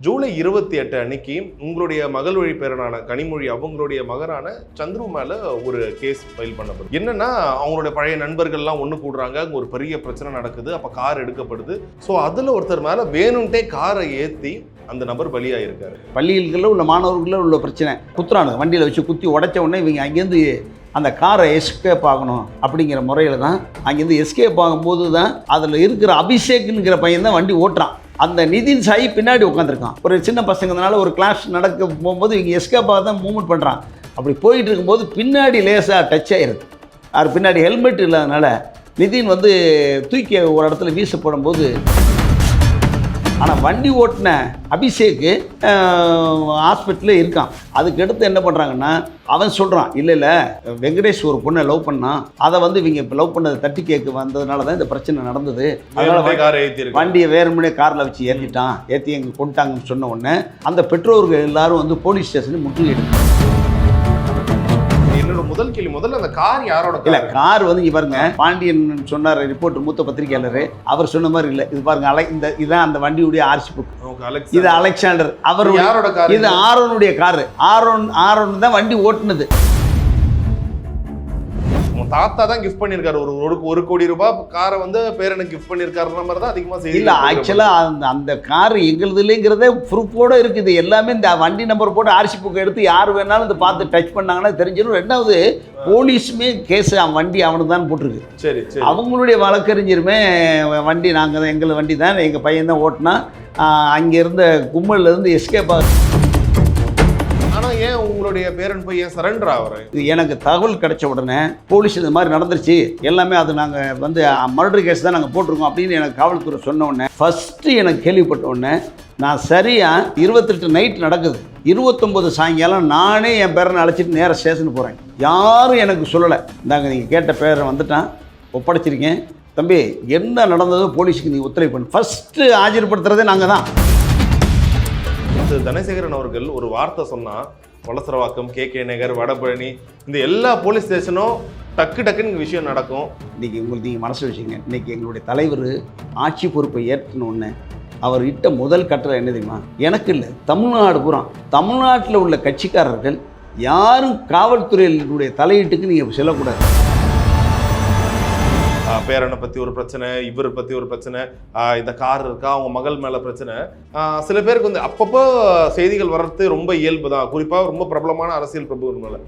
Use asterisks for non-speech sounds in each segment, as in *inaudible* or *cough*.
ஜூலை இருபத்தி எட்டு அன்னைக்கு உங்களுடைய மகள் வழி பேரனான கனிமொழி அவங்களுடைய மகனான சந்துரு மேல ஒரு கேஸ் ஃபைல் பண்ணப்படுது. என்னன்னா அவங்களுடைய பழைய நண்பர்கள்லாம் ஒன்று கூடுறாங்க. அங்க ஒரு பெரிய பிரச்சனை நடக்குது. அப்ப கார் எடுக்கப்படுது. ஸோ அதுல ஒருத்தர் மேல வேணும்ட்டே காரை ஏத்தி அந்த நபர் பலியாயிருக்காரு. பள்ளிகளில் உள்ள மாணவர்களில் உள்ள பிரச்சனை. குத்துறானுங்க. வண்டியில் வச்சு குத்தி உடைச்ச உடனே இவங்க அங்கேருந்து அந்த காரை எஸ்கேப் ஆகணும் அப்படிங்கிற முறையில் தான் அங்கேருந்து எஸ்கேப் ஆகும்போது தான் அதில் இருக்கிற அபிஷேக்ங்கிற பையன் தான் வண்டி ஓட்டுறான். அந்த நிதின் சாய் பின்னாடி உட்காந்துருக்கான் ஒரு சின்ன பசங்கனால ஒரு கிளாஸ் நடக்க போகும்போது இங்கே எஸ்கேப்பாக தான் மூவ்மெண்ட் பண்ணுறான் அப்படி போயிட்டு இருக்கும்போது பின்னாடி லேசாக டச் ஆகிருது அது பின்னாடி ஹெல்மெட் இல்லாதனால நிதின் வந்து தூக்கி ஒரு இடத்துல வீசப்படும் போது ஆனால் வண்டி ஓட்டின அபிஷேக்கு ஹாஸ்பிட்டலில் இருக்கான். அதுக்கு அடுத்து என்ன பண்ணுறாங்கன்னா அவன் சொல்கிறான் இல்லை இல்லை வெங்கடேஷ் ஒரு பொண்ணை லவ் பண்ணான் அதை வந்து இவங்க இப்போ லவ் பண்ணதை தட்டி கேட்க வந்ததுனால தான் இந்த பிரச்சனை நடந்தது. அதனால வண்டியை வேறுமனே காரில் வச்சு ஏற்றிட்டான் ஏற்றி எங்கே கொண்டுட்டாங்கன்னு சொன்ன உடனே அந்த பெற்றோர்கள் எல்லாரும் வந்து போலீஸ் ஸ்டேஷனுக்கு முற்றுகையிடு என்னோட முதல் கேள்வி முதல்ல அந்த கார் யாரோட இல்லை கார்? வந்து இங்க பாருங்க பாண்டியன் சொன்னார் ரிப்போர்ட் மூத்த பத்திரிகையாளர். அவர் சொன்ன மாதிரி இல்லை. இது பாருங்க அலை இந்த இதான் அந்த வண்டியுடைய ஆர்சி புக். இது அலெக்சாண்டர். அவர் யாரோட கார்? இது ஆரோனுடைய காரு. ஆரோன் ஆரோன் தான் வண்டி ஓட்டுனது. உங்க தாத்தா தான் கிஃப்ட் பண்ணிருக்காரு ஒரு ஒரு ஒரு கோடி ரூபாய் காரை வந்து பேரனுக்கு கிஃப்ட் பண்ணிருக்காருன்ற மாதிரி தான் அதிகமா செய்தி இல்ல ஆக்சுவலா அந்த அந்த கார் எங்களுது இல்லைங்கிறதே ப்ரூஃபோட இருக்குது எல்லாமே இந்த வண்டி நம்பர் போட்டு ஆர்சி புக் எடுத்து யார் வேணாலும் இதை பார்த்து டச் பண்ணாங்கன்னா தெரிஞ்சிடும். ரெண்டாவது போலீஸுமே கேஸ் அவன் வண்டி அவனுக்கு தான் போட்டிருக்கு. சரி சரி. அவங்களுடைய வழக்கறிஞருமே வண்டி நாங்கள் தான் எங்கள் வண்டி தான். எங்கள் பையன் தான் ஓட்டினா அங்கே இருந்த கும்பல்ல இருந்து எஸ்கேப் ஆகுது உங்களுடைய பேரன் போய் ஏன் சரண்டர் ஆகுற இது எனக்கு தகவல் கிடைச்ச உடனே போலீஸ் இந்த மாதிரி நடந்துருச்சு. எல்லாமே அது நாங்கள் வந்து மர்டர் கேஸ் தான் நாங்கள் போட்டிருக்கோம் அப்படின்னு எனக்கு காவல்துறை சொன்ன உடனே ஃபஸ்ட்டு எனக்கு கேள்விப்பட்ட உடனே நான் சரியாக இருபத்தெட்டு நைட் நடக்குது. இருபத்தொம்போது சாயங்காலம் நானே என் பேரனை அழைச்சிட்டு நேராக ஸ்டேஷனுக்கு போகிறேன் யாரும் எனக்கு சொல்லலை. இந்தாங்க நீங்கள் கேட்ட பேரை வந்துட்டான். ஒப்படைச்சிருக்கேன். தம்பி என்ன நடந்ததோ போலீஸுக்கு நீங்கள் உத்தரவு பண்ணு. ஃபஸ்ட்டு ஆஜர்படுத்துறதே நாங்கள் தான். திரு தனசேகரன் அவர்கள் ஒரு வார்த்தை சொன்னா வளசரவாக்கம் கே. கே. நகர் வடபழனி இந்த எல்லா போலீஸ் ஸ்டேஷனும் டக்கு டக்குன்னு விஷயம் நடக்கும். இன்றைக்கி உங்களுக்கு நீங்கள் மனசு வச்சுங்க இன்றைக்கி எங்களுடைய தலைவர் ஆட்சி பொறுப்பை ஏற்றினோடனே அவர் இட்ட முதல் கட்டளை என்ன தெரியுமா? எனக்கு இல்லை தமிழ்நாடு பூரா. தமிழ்நாட்டில் உள்ள கட்சிக்காரர்கள் யாரும் காவல்துறையினுடைய தலையீட்டுக்கு நீங்கள் செல்லக்கூடாது. பேரனை பத்தி ஒரு பிரச்சனை இவர் பத்தி ஒரு பிரச்சனை இந்த கார் இருக்கா அவங்க மகள் மேல பிரச்சனை. சில பேருக்கு வந்து அப்பப்போ செய்திகள் வர்றது ரொம்ப இயல்பு தான் குறிப்பா ரொம்ப பிரபலமான அரசியல் பிரபுகள் மேல.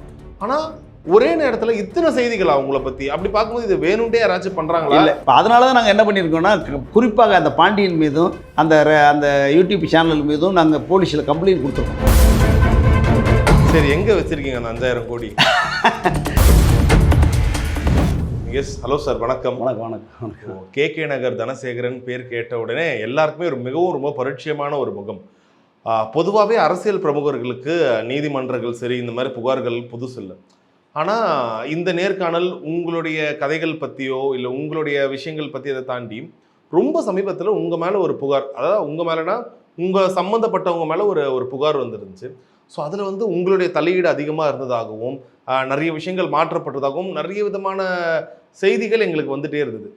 ஆனா ஒரே நேரத்துல இத்தனை செய்திகள் அவங்கள பத்தி? அப்படி பார்க்கும்போது இது வேணும்ட்டே யாராச்சும் பண்றாங்களா? இல்லை இப்போ அதனால தான் நாங்கள் என்ன பண்ணியிருக்கோம்னா குறிப்பாக அந்த பாண்டியன் மீதும் அந்த அந்த யூடியூப் சேனல் மீதும் நாங்கள் போலீஸில் கம்ப்ளைண்ட் கொடுத்துருக்கோம். சரி எங்க வச்சிருக்கீங்க அந்த அஞ்சாயிரம் கோடி? *laughs* எஸ் ஹலோ சார் வணக்கம். வணக்கம் வணக்கம் வணக்கம். கே கே நகர் தனசேகரன் பேர் கேட்ட உடனே எல்லாருக்குமே ஒரு மிகவும் ரொம்ப பரிச்சயமான ஒரு முகம். பொதுவாகவே அரசியல் பிரமுகர்களுக்கு நீதிமன்றங்கள் சரி இந்த மாதிரி புகார்கள் புதுசு இல்லை ஆனால் இந்த நேர்காணல் உங்களுடைய கதைகள் பற்றியோ இல்லை உங்களுடைய விஷயங்கள் பற்றி அதை தாண்டி ரொம்ப சமீபத்தில் உங்கள் மேலே ஒரு புகார் அதாவது உங்கள் மேலேனா உங்கள் சம்மந்தப்பட்டவங்க மேலே ஒரு ஒரு புகார் வந்துருந்துச்சு. ஸோ அதில் வந்து உங்களுடைய தலையீடு அதிகமாக இருந்ததாகவும் நிறைய விஷயங்கள் மாற்றப்பட்டதாகவும் நிறைய விதமான செய்திகள் எங்களுக்கு வந்துட்டே இருந்தது.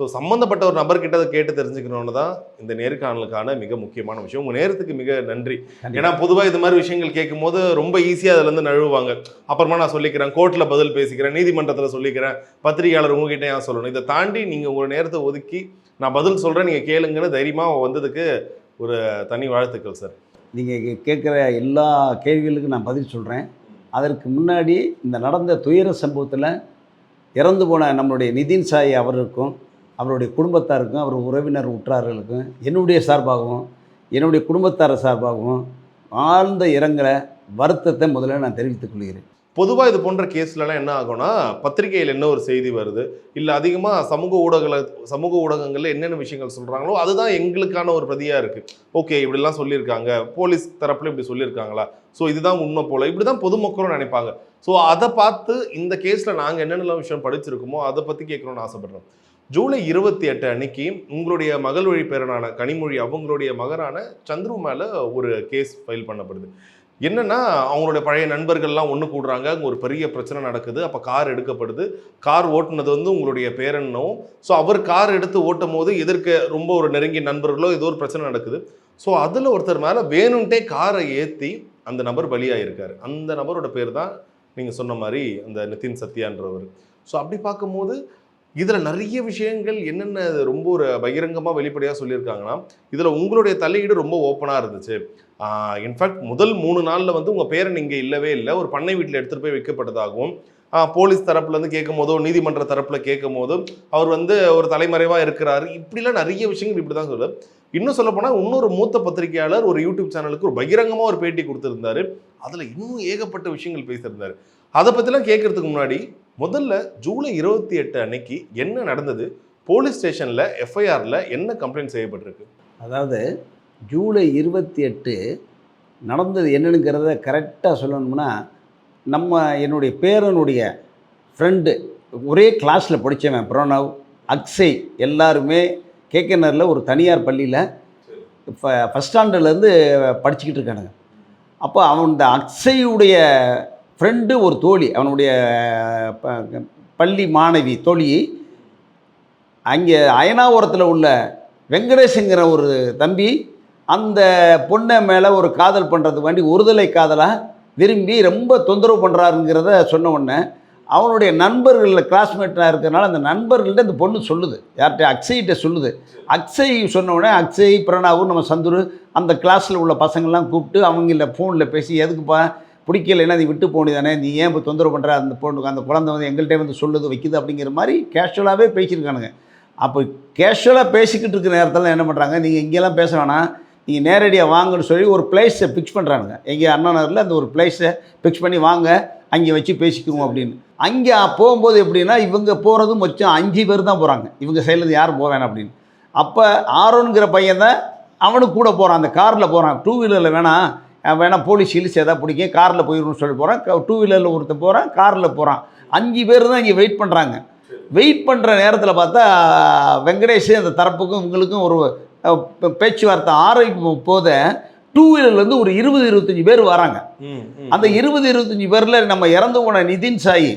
ஸோ சம்மந்தப்பட்ட ஒரு நபர்கிட்ட அதை கேட்டு தெரிஞ்சுக்கணும்னு தான் இந்த நேர்காணலுக்கான மிக முக்கியமான விஷயம். உங்கள் நேரத்துக்கு மிக நன்றி. ஏன்னா பொதுவாக இது மாதிரி விஷயங்கள் கேட்கும்போது ரொம்ப ஈஸியாக அதுலேருந்து நழுவுவாங்க. அப்புறமா நான் சொல்லிக்கிறேன் கோர்ட்டில் பதில் பேசிக்கிறேன் நீதிமன்றத்தில் சொல்லிக்கிறேன் பத்திரிகையாளர் உங்ககிட்ட ஏன் சொல்லணும்? இதை தாண்டி நீங்கள் உங்கள் நேரத்தை ஒதுக்கி நான் பதில் சொல்கிறேன் நீங்கள் கேளுங்கன்னு தைரியமாக வந்ததுக்கு ஒரு தனி வாழ்த்துக்கள் சார் நீங்கள் கேட்குற எல்லா கேள்விகளுக்கும் நான் பதில் சொல்கிறேன் அதற்கு முன்னாடி இந்த நடந்த துயர சம்பவத்தில் இறந்து போன நம்மளுடைய நிதின் சாய் அவருக்கும் அவருடைய குடும்பத்தாருக்கும் அவர் உறவினர் உற்றார்களுக்கும் என்னுடைய சார்பாகவும் என்னுடைய குடும்பத்தார் சார்பாகவும் ஆழ்ந்த இரங்கலை வருத்தத்தை முதல்ல நான் தெரிவித்துக் கொள்கிறேன். பொதுவாக இது போன்ற கேஸ்லலாம் என்ன ஆகும்னா பத்திரிகையில் என்ன ஒரு செய்தி வருது இல்லை அதிகமாக சமூக ஊடகங்கள சமூக ஊடகங்களில் என்னென்ன விஷயங்கள் சொல்கிறாங்களோ அதுதான் எங்களுக்கான ஒரு பிரதியாக இருக்குது ஓகே இப்படிலாம் சொல்லியிருக்காங்க போலீஸ் தரப்பில் இப்படி சொல்லியிருக்காங்களா? ஸோ இதுதான் உண்மை போல. இப்படி தான் பொதுமக்களும் நினைப்பாங்க. ஸோ அதை பார்த்து இந்த கேஸில் நாங்கள் என்னென்னலாம் விஷயம் படிச்சிருக்கோமோ அதை பற்றி கேட்கணும்னு ஆசைப்படுறோம். ஜூலை இருபத்தி எட்டு அன்னைக்கு உங்களுடைய மகள் வழி பேரனான கனிமொழி அவங்களுடைய மகனான சந்துரு மேலே ஒரு கேஸ் ஃபைல் பண்ணப்படுது. என்னன்னா அவங்களுடைய பழைய நண்பர்கள்லாம் ஒன்று கூடுறாங்க அங்கே ஒரு பெரிய பிரச்சனை நடக்குது அப்போ கார் எடுக்கப்படுது. கார் ஓட்டுனது வந்து உங்களுடைய பேரனும் ஸோ அவர் கார் எடுத்து ஓட்டும் போது எதிர்க்க ரொம்ப ஒரு நெருங்கிய நண்பர்களோ ஏதோ ஒரு பிரச்சனை நடக்குது. ஸோ அதில் ஒருத்தர் மேலே வேணும்ட்டே காரை ஏற்றி அந்த நபர் பலியாயிருக்காரு. அந்த நபரோட பேர் தான் நீங்கள் சொன்ன மாதிரி அந்த நிதின் சத்யான்றவர். ஸோ அப்படி பார்க்கும்போது இதில் நிறைய விஷயங்கள் என்னென்ன ரொம்ப ஒரு பகிரங்கமாக வெளிப்படையாக சொல்லியிருக்காங்கன்னா இதில் உங்களுடைய தலையீடு ரொம்ப ஓப்பனாக இருந்துச்சு. இன்ஃபேக்ட் முதல் மூணு நாளில் வந்து உங்கள் பேரன் இங்கே இல்லவே இல்லை. ஒரு பண்ணை வீட்டில் எடுத்துகிட்டு போய் வைக்கப்பட்டதாகவும் போலீஸ் தரப்புலேருந்து கேட்கும் போதோ நீதிமன்ற தரப்பில் கேட்கும் போதும் அவர் வந்து ஒரு தலைமறைவாக இருக்கிறாரு. இப்படிலாம் நிறைய விஷயங்கள் இப்படி தான் சொல்லுது. இன்னும் சொல்ல போனால் இன்னொரு மூத்த பத்திரிகையாளர் ஒரு யூடியூப் சேனலுக்கு ஒரு பகிரங்கமாக ஒரு பேட்டி கொடுத்துருந்தாரு. அதில் இன்னும் ஏகப்பட்ட விஷயங்கள் பேசியிருந்தாரு. அதை பற்றிலாம் கேட்கறதுக்கு முன்னாடி முதல்ல ஜூலை இருபத்தி எட்டு அன்னைக்கு என்ன நடந்தது? போலீஸ் ஸ்டேஷனில் எஃப்ஐஆரில் என்ன கம்ப்ளைண்ட் செய்யப்பட்டிருக்கு? அதாவது ஜூலை இருபத்தி எட்டு நடந்தது என்னனுங்கிறத கரெக்டாக சொல்லணும்னா நம்ம என்னுடைய பேரனுடைய ஃப்ரெண்டு ஒரே கிளாஸில் படித்தவன் பிரணவ் அக்ஷய் எல்லாருமே கேகேநரில் ஒரு தனியார் பள்ளியில் இப்போ ஃபஸ்ட் ஸ்டாண்டர்ட்லேருந்து படிச்சுக்கிட்டு இருக்கானுங்க. அப்போ அவன் இந்த அக்ஷயுடைய ஃப்ரெண்டு ஒரு தோழி அவனுடைய ப- பள்ளி மாணவி தோழி அங்கே அயனாவரத்தில் உள்ள வெங்கடேஷங்கிற ஒரு தம்பி அந்த பொண்ணை மேலே ஒரு காதல் பண்ணுறது வேண்டி ஒருதலை காதலாக விரும்பி ரொம்ப தொந்தரவு பண்ணுறாருங்கிறத சொன்ன உடனே அவனுடைய நண்பர்களில் கிளாஸ்மேட்டாக இருக்கிறனால அந்த நண்பர்கள்ட்ட இந்த பொண்ணு சொல்லுது. யார்கிட்ட? அக்ஷய்கிட்ட சொல்லுது. அக்ஷய் சொன்ன அக்ஷய் பிரணாவும் நம்ம சந்துரு அந்த கிளாஸில் உள்ள பசங்கள்லாம் கூப்பிட்டு அவங்கள ஃபோனில் பேசி எதுக்குப்பா? பிடிக்கலைன்னா நீ விட்டு போனதானே நீ ஏன் இப்போ தொந்தரவு பண்ணுற அந்த பொண்ணுக்கு அந்த குழந்தை வந்து எங்கள்கிட்ட வந்து சொல்லுது வைக்குது அப்படிங்கிற மாதிரி கேஷுவலாகவே பேசியிருக்கானுங்க. அப்போ கேஷுவலாக பேசிக்கிட்டு இருக்கிற நேரத்தில் என்ன பண்ணுறாங்க நீங்கள் இங்கெல்லாம் பேச வேணாம். நீங்கள் நேரடியாக வாங்கன்னு சொல்லி ஒரு பிளேஸை ஃபிக்ஸ் பண்ணுறானுங்க எங்கள் அண்ணா நகரில் அந்த ஒரு பிளேஸை ஃபிக்ஸ் பண்ணி வாங்க அங்கே வச்சு பேசிக்குவோம் அப்படின்னு. அங்கே போகும்போது எப்படின்னா இவங்க போகிறது மொத்தம் அஞ்சு பேர் தான் போகிறாங்க இவங்க சைட்லேருந்து யாரும் வேணாம் அப்படின்னு. அப்போ ஆரோன்கிற பையன் தான் அவனுக்கு கூட போகிறான் அந்த காரில் போகிறான் டூ வீலரில் வேணாம் அஹ் வேணா போலீஸ் ஹில்ஸ் எதாவது பிடிக்கும் காரில் போயிடணும்னு சொல்லி போகிறான் டூ வீலரில் ஒருத்தன் போகிறான் காரில் போகிறான் அஞ்சு பேர் தான் இங்கே வெயிட் பண்ணுறாங்க வெயிட் பண்ணுற நேரத்தில் பார்த்தா வெங்கடேஷ் அந்த தரப்புக்கும் இவங்களுக்கும் ஒரு பேச்சுவார்த்தை ஆரோக்கியம் போத டூ வீலர்லேருந்து ஒரு இருபது இருபத்தஞ்சி பேர் வராங்க. அந்த இருபது இருபத்தஞ்சி பேரில் நம்ம இறந்து போன நிதின் சாயி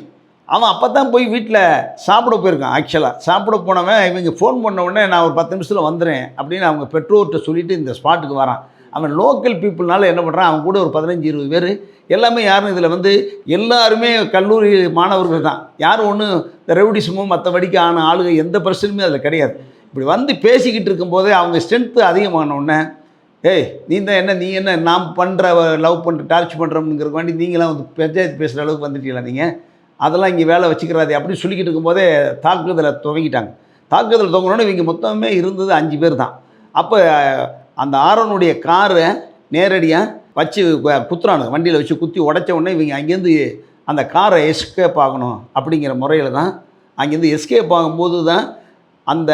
அவன் அப்போ தான் போய் வீட்டில் சாப்பிட போயிருக்கான் ஆக்சுவலாக சாப்பிட போனவன் இவங்க ஃபோன் பண்ண உடனே நான் ஒரு பத்து நிமிஷத்தில் வந்துடுறேன் அப்படின்னு அவங்க பெற்றோர்கிட்ட சொல்லிவிட்டு இந்த ஸ்பாட்டுக்கு வரான். அவன் லோக்கல் பீப்புள்னால என்ன பண்ணுறான் அவன் கூட ஒரு பதினஞ்சு இருபது பேர் எல்லாமே யாரும் இதில் வந்து எல்லாருமே கல்லூரி மாணவர்கள் தான். யாரும் ஒன்றும் இந்த ரெவடிசமோ மற்றபடிக்கு ஆன ஆளுங்க எந்த பிரச்சனையுமே அதில் கிடையாது. இப்படி வந்து பேசிக்கிட்டு இருக்கும்போதே அவங்க ஸ்ட்ரென்த்து அதிகமான உடனே ஏய் நீ தான் என்ன நீ என்ன நாம் பண்ணுற லவ் பண்ணுற டார்ச் பண்ணுறோம்ங்கிற வேண்டி நீங்களாம் வந்து பஞ்சாயத்து பேசுகிற அளவுக்கு வந்துட்டீங்களா நீங்கள் அதெல்லாம் இங்கே வேலை வச்சுக்கிறாது அப்படின்னு சொல்லிக்கிட்டு இருக்கும்போதே தாக்குதலை துவங்கிட்டாங்க. தாக்குதல் துவங்கினோன்னு இவங்க மொத்தமே இருந்தது அஞ்சு பேர் தான். அப்போ அந்த ஆரோனுடைய காரை நேரடியாக வச்சு குத்துறானுங்க. வண்டியில் வச்சு குத்தி உடச்ச உடனே இவங்க அங்கேருந்து அந்த காரை எஸ்கேப் ஆகணும் அப்படிங்கிற முறையில் தான் அங்கேருந்து எஸ்கேப் ஆகும்போது தான் அந்த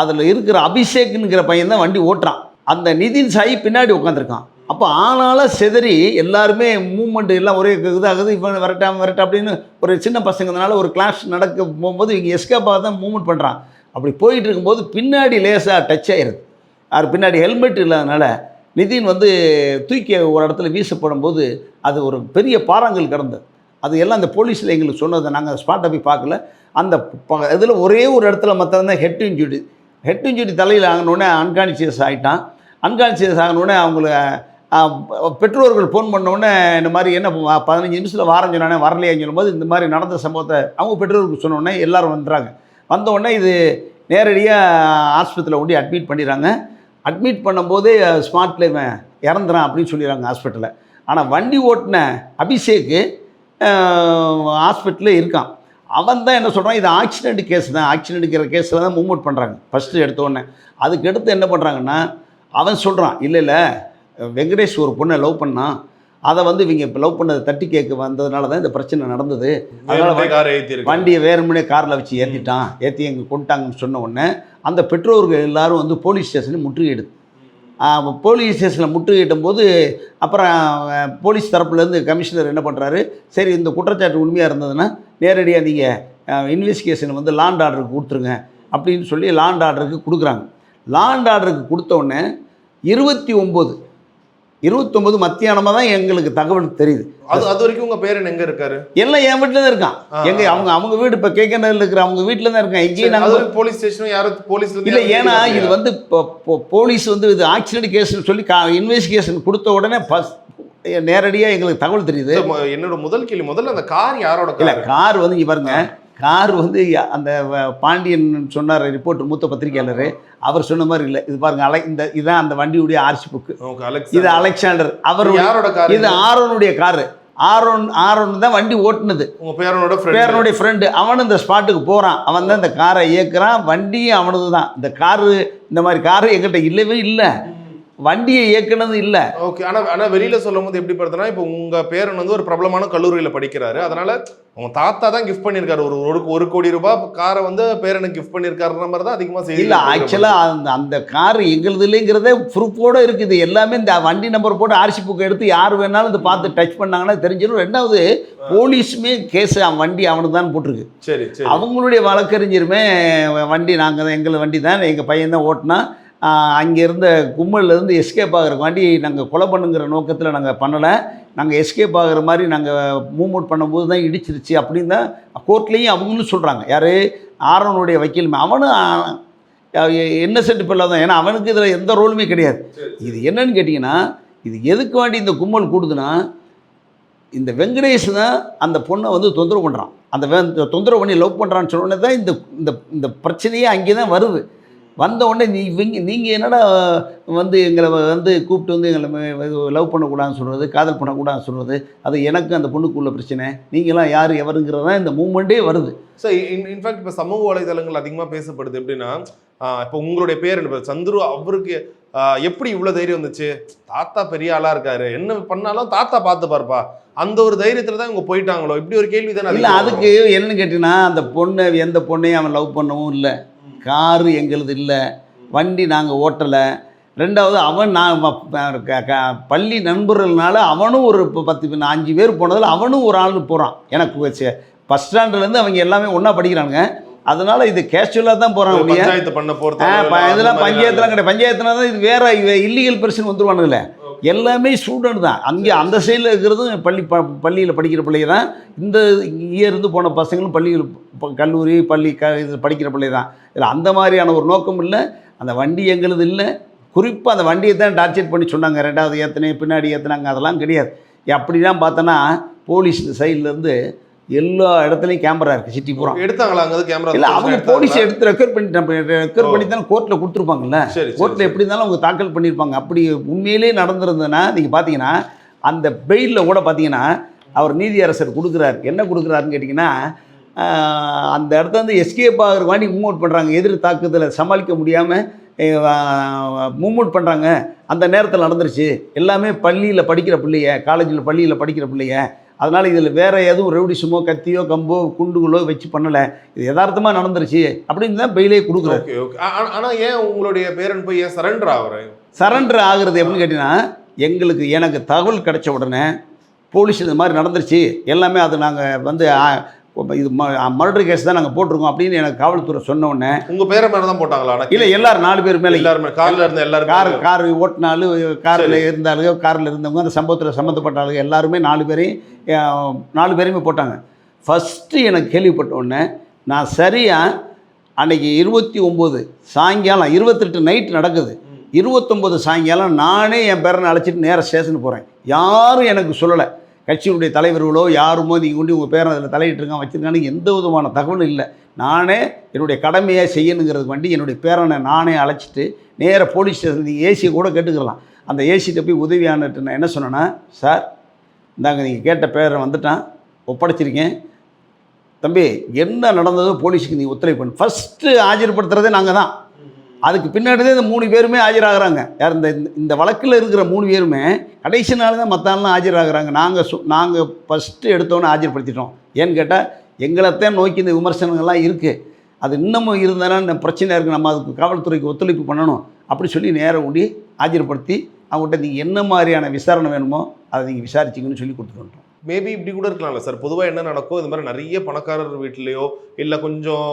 அதில் இருக்கிற அபிஷேக்ங்கிற பையன் தான் வண்டி ஓட்டுறான். அந்த நிதின் சாயி பின்னாடி உட்காந்துருக்கான். அப்போ ஆனாலும் செதறி எல்லாருமே மூமெண்ட் எல்லாம் ஒரே இதாகுது இவன் விரட்டாம வரட்டா அப்படின்னு ஒரு சின்ன பசங்கனால ஒரு கிளாஸ் நடக்க போகும்போது இவங்க எஸ்கேப்பாக தான் மூவ்மெண்ட் பண்ணுறான் அப்படி போயிட்டு இருக்கும்போது பின்னாடி லேசாக டச் ஆயிடுது அது பின்னாடி ஹெல்மெட் இல்லாதனால நிதின் வந்து தூக்கி ஒரு இடத்துல வீசப்படும்போது அது ஒரு பெரிய பாறாங்கல் கிடந்தது. அது எல்லாம் அந்த போலீஸில் எங்களுக்கு சொன்னதை நாங்கள் ஸ்பாட்டை போய் பார்க்கல. அந்த இதில் ஒரே ஒரு இடத்துல மற்ற தான் ஹெட் இன்ஜுரி ஹெட் இன்ஜுரி தலையில் ஆகணுன்னே அன்கான்சியஸ் ஆகிட்டான் அன்கான்சியஸ் ஆகணுன்னே அவங்கள பெற்றோர்கள் ஃபோன் பண்ணோடனே இந்த மாதிரி என்ன ப- பதினஞ்சு நிமிஷத்தில் வாரம் சொன்னானே வரலையேன்னு சொல்லும்போது இந்த மாதிரி நடந்த சம்பவத்தை அவங்க பெற்றோருக்கு சொன்னோடனே எல்லோரும் வந்துடுறாங்க. வந்தோடனே இது நேரடியாக ஆஸ்பத்திரியில் கொண்டு அட்மிட் பண்ணிடுறாங்க. அட்மிட் பண்ணும்போதே ஸ்மார்ட்டில் இவன் இறந்துறான் அப்படின்னு சொல்லிடுறாங்க ஹாஸ்பிட்டலில் ஆனால் வண்டி ஓட்டின அபிஷேக்கு ஹாஸ்பிட்டலில் இருக்கான். அவன் தான் என்ன சொல்கிறான் இது ஆக்சிடென்ட் கேஸ் தான். ஆக்சிடென்ட்டுங்கிற கேஸில் தான் மூவ்மெண்ட் பண்ணுறாங்க ஃபஸ்ட்டு எடுத்தோடனே அதுக்கு எடுத்து என்ன பண்ணுறாங்கன்னா அவன் சொல்கிறான் இல்லை இல்லை வெங்கடேஷ் ஒரு பொண்ணை லவ் பண்ணான் அதை வந்து இவங்க இப்போ லவ் பண்ணதை தட்டி கேட்க வந்ததுனால தான் இந்த பிரச்சனை நடந்தது. அதனால வண்டியை வேறுமனே காரில் வச்சு ஏற்றிட்டான் ஏற்றி எங்கே கொண்டுட்டாங்கன்னு சொன்ன உடனே அந்த பெற்றோர்கள் எல்லாரும் வந்து போலீஸ் ஸ்டேஷனில் முற்றுகையிடுது போலீஸ் ஸ்டேஷனில் முற்றுகையிடும் போது அப்புறம் போலீஸ் தரப்புலேருந்து கமிஷனர் என்ன பண்ணுறாரு சரி இந்த குற்றச்சாட்டு உண்மையாக இருந்ததுன்னா நேரடியாக நீங்கள் இன்வெஸ்டிகேஷன் வந்து லாண்ட் ஆர்டருக்கு கொடுத்துருங்க அப்படின்னு சொல்லி லாண்ட் ஆர்டருக்கு கொடுக்குறாங்க. லாண்ட் ஆர்டருக்கு கொடுத்த உடனே இருபத்தி ஒம்பது இருபத்தொம்பது மத்தியானமாக தான் எங்களுக்கு தகவல் தெரியுது. அது அது வரைக்கும் உங்க பேரன் எங்க இருக்காரு? எல்லாம் என் வீட்டில் தான் இருக்கான் எங்க அவங்க அவங்க வீடு இப்போ கேக்கனரில் இருக்கிற அவங்க வீட்டில் தான் இருக்கான். எங்கேயும் நாங்கள் போலீஸ் ஸ்டேஷனும் யாரும் இருந்து இல்லை ஏன்னா? இது வந்து இப்போ போலீஸ் வந்து இது ஆக்சிடென்ட் கேஸ்னு சொல்லி கா இன்வெஸ்டிகேஷன் கொடுத்த உடனே ஃபஸ்ட் நேரடியாக எங்களுக்கு தகவல் தெரியுது. என்னோட முதல் கேள்வி முதல்ல அந்த கார் யாரோட இல்லை கார்? கார் வந்து இங்க பாருங்க கார் வந்து அந்த பாண்டியன் சொன்னார் ரிப்போர்ட் மூத்த பத்திரிகையாளர். அவர் சொன்ன மாதிரி இல்லை. இது பாருங்க அலை இந்த இதுதான் அந்த வண்டியுடைய ஆர்சி புக்கு இது அலெக்சாண்டர். அவர் இது யாரோட கார் இது ஆரோனுடைய காரு. ஆரோன் ஆரோன் தான் வண்டி ஓட்டுனது. பேரனோட பேரனுடைய ஃப்ரெண்டு அவனும் இந்த ஸ்பாட்டுக்கு போகிறான் அவன் தான் இந்த காரை இயக்குறான். வண்டியும் அவனது தான் இந்த காரு இந்த மாதிரி காரு எங்கிட்ட இல்லவே இல்லை. வண்டியை இயக்குனது இல்லை. ஓகே ஆனா ஆனா வெளியில சொல்லும் போது எப்படி படுதுன்னா இப்போ உங்க பேரன் வந்து ஒரு பிரபலமான கல்லூரியில படிக்கிறாரு. அதனால உங்க தாத்தா தான் கிஃப்ட் பண்ணிருக்காரு ஒரு ஒரு ஒரு கோடி ரூபாய் காரை வந்து பேரனுக்கு கிஃப்ட் பண்ணிருக்காருன்ற மாதிரி தான் அதிகமா செய்தி இல்லை ஆக்சுவலாக அந்த அந்த கார் எங்களுது இல்லைங்கிறதே ப்ரூஃபோட இருக்குது. எல்லாமே இந்த வண்டி நம்பர் போட்டு ஆர்சி புக்கை எடுத்து யார் வேணாலும் இதை பார்த்து டச் பண்ணாங்கன்னா தெரிஞ்சிடும். ரெண்டாவது போலீஸுமே கேஸ் அவன் வண்டி அவனுக்கு தான் போட்டிருக்கு. சரி சரி. அவங்களுடைய வழக்கறிஞருமே வண்டி நாங்கள் தான் எங்கள் வண்டி தான். எங்கள் பையன் தான் ஓட்டினா அங்கே இருந்த கும்பல்லேருந்து எஸ்கேப் ஆகிறக்காண்டி நாங்கள் கொலை பண்ணுங்கிற நோக்கத்தில் நாங்கள் பண்ணலை. நாங்கள் எஸ்கேப் ஆகிற மாதிரி நாங்கள் மூவ்மெண்ட் பண்ணும்போது தான் இடிச்சிருச்சு அப்படின்னு தான் கோர்ட்லேயும் அவங்களும் சொல்கிறாங்க யார்? ஆரோனுடைய வக்கீல் அவனும் இன்னசென்ட் பிள்ளை தான் ஏன்னா அவனுக்கு இதில் எந்த ரோலுமே கிடையாது. இது என்னன்னு கேட்டிங்கன்னா இது எதுக்கு வேண்டி இந்த கும்பல் கூடுதுன்னா இந்த வெங்கடேஷ் தான் அந்த பொண்ணை வந்து தொந்தரவு பண்ணுறான் அந்த வே- தொந்தரவு பண்ணி லவ் பண்ணுறான்னு சொன்னோடனே தான் இந்த இந்த இந்த பிரச்சனையே அங்கே தான் வருது. வந்த உடனே நீ இவங்க நீங்கள் என்னடா வந்து எங்களை வந்து கூப்பிட்டு வந்து எங்களை லவ் பண்ணக்கூடாதுன்னு சொல்கிறது காதல் பண்ணக்கூடாதுன்னு சொல்கிறது அது எனக்கு அந்த பொண்ணுக்குள்ள பிரச்சனை. நீங்களாம் யார் எவருங்கிறது தான் இந்த மூமெண்ட்டே வருது. சார் இன்ஃபேக்ட் இப்போ சமூக வலைதளங்கள் அதிகமாக பேசப்படுது எப்படின்னா இப்போ உங்களுடைய பேர் என்ன? சந்துரு அவருக்கு எப்படி இவ்வளோ தைரியம் வந்துச்சு? தாத்தா பெரிய ஆளா இருக்காரு. என்ன பண்ணாலும் தாத்தா பார்த்து பாருப்பா. அந்த ஒரு தைரியத்துல தான் இவங்க போயிட்டாங்களோ? இப்படி ஒரு கேள்வி தானே இல்லை அதுக்கு என்னன்னு கேட்டிங்கன்னா அந்த பொண்ணை எந்த பொண்ணையும் அவன் லவ் பண்ணவும் இல்லை. காரு எங்களுது இல்லை. வண்டி நாங்கள் ஓட்டலை. ரெண்டாவது அவன் நான் பள்ளி நண்பர்கள்னால அவனும் ஒரு இப்போ பத்து பேர், அஞ்சு பேர் போனதில் அவனும் ஒரு ஆள் போகிறான் எனக்கு பஸ் ஸ்டாண்ட்லேருந்து அவங்க எல்லாமே ஒன்றா படிக்கிறானுங்க. அதனால இது கேஷுவலாக தான் ஒழிய. பஞ்சாயத்து பண்ண ஆ, போறது ப- இதெல்லாம் பஞ்சாயத்துலாம் கிடையாது. பஞ்சாயத்துனா தான் இது வேற இல்லீகல் பர்சன் வந்துருவானுங்களே. எல்லாமே ஸ்டூடெண்ட் தான். அங்கே அந்த சைடில் இருக்கிறதும் பள்ளி ப பள்ளியில் படிக்கிற பிள்ளைங்க தான். இந்த இங்கே இருந்து போன பசங்களும் பள்ளிகள் ப- கல்லூரி பள்ளி க இது படிக்கிற பிள்ளை தான். இதில் அந்த மாதிரியான ஒரு நோக்கம் இல்லை. அந்த வண்டி எங்களுது இல்லை. குறிப்பாக அந்த வண்டியை தான் டார்ச்சர் பண்ணி சொன்னாங்க. ரெண்டாவது ஏற்றினே பின்னாடி ஏற்றினாங்க அதெல்லாம் கிடையாது. அப்படி தான் பார்த்தோன்னா போலீஸ் சைட்லேருந்து எல்லா இடத்துலையும் கேமரா இருக்குது சிட்டி பூரா. எடுத்தாங்களா அங்க கேமரா இல்லை அவங்க போலீஸ் எடுத்து ரெக்கர் பண்ணி ரெக்கர் பண்ணி தானே கோர்ட்டில் கொடுத்துருப்பாங்கல்ல? கோர்ட்டில் எப்படி இருந்தாலும் அவங்க தாக்கல் பண்ணியிருப்பாங்க அப்படி உண்மையிலேயே நடந்திருந்ததுன்னா நீங்கள் பார்த்தீங்கன்னா அந்த பெயிலில் கூட பார்த்தீங்கன்னா அவர் நீதியரசர் கொடுக்குறாரு. என்ன கொடுக்குறாருன்னு கேட்டிங்கன்னா அந்த இடத்துல வந்து எஸ்கேப் ஆகிற வாண்டி மூவ் அவுட் பண்ணுறாங்க எதிர் தாக்குதலை சமாளிக்க முடியாமல் மூவ் அவுட் பண்ணுறாங்க அந்த நேரத்தில் நடந்துருச்சு. எல்லாமே பள்ளியில் படிக்கிற பிள்ளைய காலேஜில் பள்ளியில் படிக்கிற பிள்ளைய அதனால் இதில் வேறு எதுவும் ரெவடிசமோ கத்தியோ கம்போ குண்டுகளோ வச்சு பண்ணலை. இது யதார்த்தமாக நடந்துருச்சு அப்படின்னு தான் பெயிலே கொடுக்குறாரு. Okay okay. ஆனா ஏன் உங்களுடைய பேரன் போய் ஏன் சரண்டர் ஆகுறாரு சரண்டர் ஆகுறது எப்படின்னு கேட்டிங்கன்னா எங்களுக்கு எனக்கு தகவல் கிடைச்ச உடனே போலீஸ் இந்த மாதிரி நடந்துருச்சு. எல்லாமே அது நாங்கள் வந்து இது மர்டர் கேஸ் தான் நாங்கள் போட்டிருக்கோம் அப்படின்னு எனக்கு காவல்துறை சொன்ன உடனே உங்க பேரை மேல தான் போட்டாங்களா? இல்லை எல்லாரும் நாலு பேர் மேலே எல்லாருமே கார்ல இருந்த எல்லாரும் கார் கார் ஓட்டினாலும் காரில் இருந்தாலுங்க காரில் இருந்தவங்க அந்த சம்பவத்தில் சம்மந்தப்பட்ட ஆளுங்க எல்லாருமே நாலு பேரையும் நாலு பேரையுமே போட்டாங்க. ஃபஸ்ட்டு எனக்கு கேள்விப்பட்ட உடனே நான் சரியாக அன்னைக்கு இருபத்தி ஒம்பது சாயங்காலம் இருபத்தெட்டு நைட் நடக்குது. இருபத்தொம்போது சாயங்காலம் நானே என் பேரனை அழைச்சிட்டு நேராக ஸ்டேஷனுக்கு போகிறேன் யாரும் எனக்கு சொல்லலை. கட்சியினுடைய தலைவர்களோ யாருமோ நீங்கள் கொண்டு உங்கள் பேரன் அதில் தலையிட்டுருக்கான் வச்சுருக்கான்னு எந்த விதமான தகவலும் இல்லை. நானே என்னுடைய கடமையை செய்யணுங்கிறது வண்டி என்னுடைய பேரனை நானே அழைச்சிட்டு நேராக போலீஸ் ஸ்டேஷன் நீங்கள் ஏசியை கூட கேட்டுக்கலாம். அந்த ஏசிகிட்ட போய் உதவியானட்டு நான் என்ன சொன்னேன்னா சார் இந்தாங்க நீங்கள் கேட்ட பேரை வந்துட்டான் ஒப்படைச்சிருக்கேன். தம்பி என்ன நடந்ததோ போலீஸுக்கு நீங்கள் ஒத்துழைப்பு பண்ணு. ஃபஸ்ட்டு ஆஜர்படுத்துறதே நாங்கள் தான். அதுக்கு பின்னாடி தான் இந்த மூணு பேருமே ஆஜராகிறாங்க. யார் இந்த இந்த- இந்த வழக்கில் இருக்கிற மூணு பேருமே கடைசி நாள் தான் மற்ற நாள்லாம் ஆஜராகிறாங்க. நாங்கள் சு நாங்கள் ஃபஸ்ட்டு எடுத்தோன்னே ஆஜர்படுத்திட்டோம். ஏன்னு கேட்டால் எங்களைத்தான் நோக்கி இந்த விமர்சனங்கள்லாம் இருக்குது அது இன்னமும் இருந்தாலும் பிரச்சனையாக இருக்குது நம்ம அதுக்கு காவல்துறைக்கு ஒத்துழைப்பு பண்ணணும். அப்படி சொல்லி நேரம் கூடி ஆஜர்படுத்தி அவங்ககிட்ட நீங்கள் என்ன மாதிரியான விசாரணை வேணுமோ அதை நீங்கள் விசாரிச்சிங்கன்னு சொல்லி கொடுத்துட்டு மேபி இப்படி கூட இருக்கலாம்ல சார் பொதுவாக என்ன நடக்கும் இந்த மாதிரி நிறைய பணக்காரர் வீட்லேயோ இல்லை கொஞ்சம்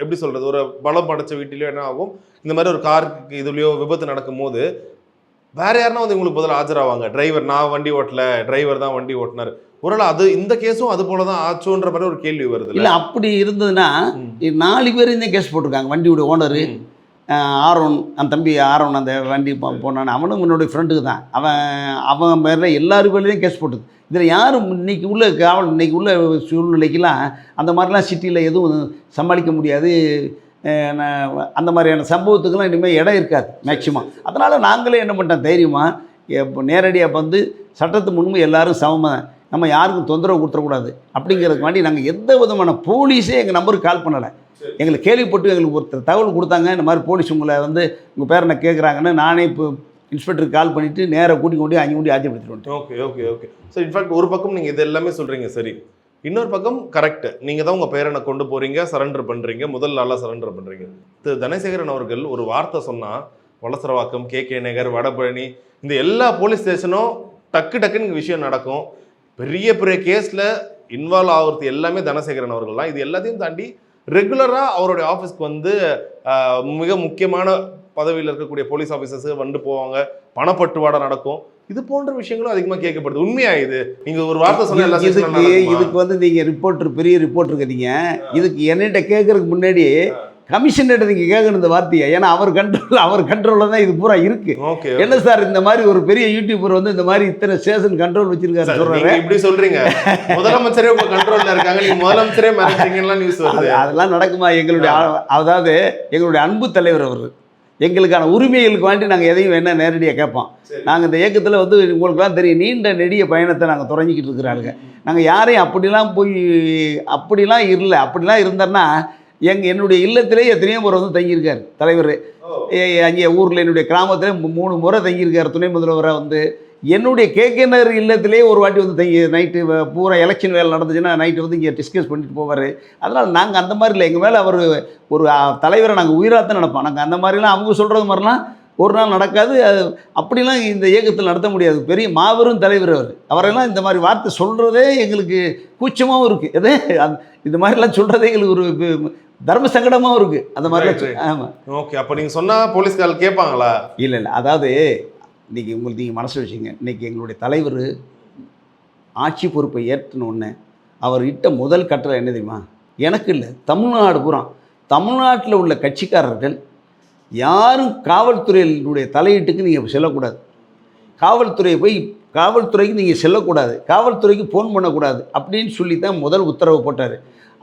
எப்படி சொல்கிறது ஒரு பலம் படைச்ச வீட்டிலையோ என்ன ஆகும்? இந்த மாதிரி ஒரு கார் இதுலேயோ விபத்து நடக்கும்போது வேற யாருன்னா வந்து உங்களுக்கு பதில் ஆஜராவாங்க. டிரைவர் நான் வண்டி ஓட்டல டிரைவர் தான் வண்டி ஓட்டினார். ஒருவேளை அது இந்த கேஸும் அது போல தான் ஆச்சோன்ற மாதிரி ஒரு கேள்வி வருது இல்லை அப்படி இருந்ததுன்னா நாலு பேர் இந்த கேஸ் போட்டிருக்காங்க. வண்டியோட ஓனரு ஆரோன் அந்த தம்பி ஆரோன் அந்த வண்டி போனான் அவனும் என்னுடைய ஃப்ரெண்டுக்கு தான். அவன் அவன் மேலே எல்லாரு பேர்லையும் கேஸ் போட்டது. இதில் யாரும் இன்னைக்கு உள்ள காவல் இன்றைக்கி உள்ள சூழ்நிலைக்கெல்லாம் அந்த மாதிரிலாம் சிட்டியில் எதுவும் சமாளிக்க முடியாது. நான் அந்த மாதிரியான சம்பவத்துக்கெல்லாம் இனிமேல் இடம் இருக்காது மேக்சிமம் அதனால் நாங்களே என்ன பண்ணிட்டோம் தைரியமாக நேரடியாக வந்து சட்டத்து முன்பு எல்லோரும் சமமாக நம்ம யாருக்கும் தொந்தரவு கொடுத்துடக்கூடாது. அப்படிங்கிறதுக்காண்டி நாங்கள் எந்த விதமான போலீஸே எங்கள் நம்பருக்கு கால் பண்ணலை. எங்களுக்கு கேள்விப்பட்டு எங்களுக்கு ஒருத்தர் தகவல் கொடுத்தாங்க இந்த மாதிரி போலீஸ் உங்களை வந்து உங்கள் பேரனை கேட்குறாங்கன்னு நானே இப்போ இன்ஸ்பெக்டருக்கு கால் பண்ணிவிட்டு நேராக கூட்டி கொண்டு அங்கே கொண்டு ஆஜர்படுத்திட்டு okay okay okay. Sir in fact ஒரு பக்கம் நீங்கள் இது எல்லாமே சொல்கிறீங்க சரி. இன்னொரு பக்கம் கரெக்ட் நீங்கள் தான் உங்கள் பேரனை கொண்டு போகிறீங்க சரண்டர் பண்ணுறீங்க முதல் நாளாக சரண்டர் பண்ணுறீங்க திரு தனசேகரன் அவர்கள் ஒரு வார்த்தை சொன்னால் வளசரவாக்கம் கே கே நகர் வடபழனி இந்த எல்லா போலீஸ் ஸ்டேஷனும் டக்கு டக்குன்னு விஷயம் நடக்கும். பெரிய பெரிய கேஸில் இன்வால்வ் ஆகுறது எல்லாமே தனசேகரன் அவர்கள் தான். இது எல்லாத்தையும் தாண்டி ரெகுலராக அவருடைய ஆஃபீஸ்க்கு வந்து மிக முக்கியமான பதவியில் இருக்கக்கூடிய போலீஸ் ஆஃபீஸர்ஸ் வந்து போவாங்க. பணப்பட்டுவாடை நடக்கும். இது போன்ற விஷயங்களும் அதிகமாக கேட்கப்படுது. உண்மையா இது? நீங்க ஒரு வார்த்தை சொன்னா இதுக்கு? இதுக்கு வந்து நீங்கள் ரிப்போர்ட்டர் பெரிய ரிப்போர்ட்டர் இருக்கீங்க. இதுக்கு என்னிட்ட கேட்கறதுக்கு முன்னாடி கமிஷனர்கிட்ட நீங்கள் கேட்கணும் இந்த வார்த்தையை. ஏன்னா அவர் கண்ட்ரோல் அவர் கண்ட்ரோலில் தான் இது பூரா இருக்கு. என்ன சார் இந்த மாதிரி ஒரு பெரிய யூடியூபர் வந்து இந்த மாதிரி இத்தனை ஸ்டேஷன் கண்ட்ரோல் வச்சிருக்காரு சார், சொல்றாரு? நீங்க இப்படி சொல்றீங்க. முதலமைச்சரே உங்க கண்ட்ரோல்ல இருக்காங்க. நீங்க முதலமைச்சரே மிரட்டுறீங்கலாம் நியூஸ் வருது. அதெல்லாம் நடக்குமா? எங்களுடைய அதாவது எங்களுடைய அன்பு தலைவர் அவர். எங்களுக்கான உரிமைகளுக்கு வேண்டி நாங்கள் எதையும் வேணால் நேரடியாக கேட்போம். நாங்கள் இந்த இயக்கத்தில் வந்து உங்களுக்குலாம் தெரியும் நீண்ட நெடிய பயணத்தை நாங்கள் தொடங்கிக்கிட்டு இருக்கிறாருங்க நாங்கள் யாரையும் அப்படிலாம் போய் அப்படிலாம் இல்லை அப்படிலாம் இருந்தோன்னா எங்க என்னுடைய இல்லத்திலே எத்தனையோ முறை வந்து தங்கியிருக்கார் தலைவர். அங்கே ஊரில் என்னுடைய கிராமத்தில் மூணு முறை தங்கியிருக்கார். துணை முதல்வராக வந்து என்னுடைய கேகேனர் இல்லத்திலே ஒரு வாட்டி வந்து தங்கி நைட்டு பூரா எலெக்ஷன் வேலை நடந்துச்சுன்னா நைட்டு வந்து இங்கே டிஸ்கஸ் பண்ணிட்டு போவார். அதனால் நாங்கள் அந்த மாதிரி இல்லை. எங்கள் மேலே அவர் ஒரு தலைவரை நாங்கள் உயிராக தான் நடப்போம். நாங்கள் அந்த மாதிரிலாம் அவங்க சொல்கிறது மாதிரிலாம் ஒரு நாள் நடக்காது. அது அப்படிலாம் இந்த இயக்கத்தில் நடத்த முடியாது. பெரிய மாபெரும் தலைவர் அவர். அவரெல்லாம் இந்த மாதிரி வார்த்தை சொல்கிறதே எங்களுக்கு கூச்சமாகவும் இருக்குது எதே? அந்த இந்த மாதிரிலாம் சொல்கிறதே எங்களுக்கு ஒரு தர்ம சங்கடமாகவும் இருக்குது அந்த. மாதிரிலாம் ஆமாம் ஓகே அப்ப நீங்க சொன்னா போலீஸ்காரர் கேட்பாங்களா? இல்லை இல்லை. அதாவது இன்றைக்கி உங்களுக்கு நீங்கள் மனசு வச்சுங்க. இன்றைக்கி எங்களுடைய தலைவர் ஆட்சி பொறுப்பை ஏற்றினோடனே அவர் இட்ட முதல் கட்டளை என்ன தெரியுமா? எனக்கு இல்லை தமிழ்நாடு பூரா. தமிழ்நாட்டில் உள்ள கட்சிக்காரர்கள் யாரும் காவல்துறையினுடைய தலையீட்டுக்கு நீங்கள் செல்லக்கூடாது. காவல்துறையை போய் காவல்துறைக்கு நீங்கள் செல்லக்கூடாது காவல்துறைக்கு ஃபோன் பண்ணக்கூடாது அப்படின்னு சொல்லி தான் முதல் உத்தரவு போட்டார்.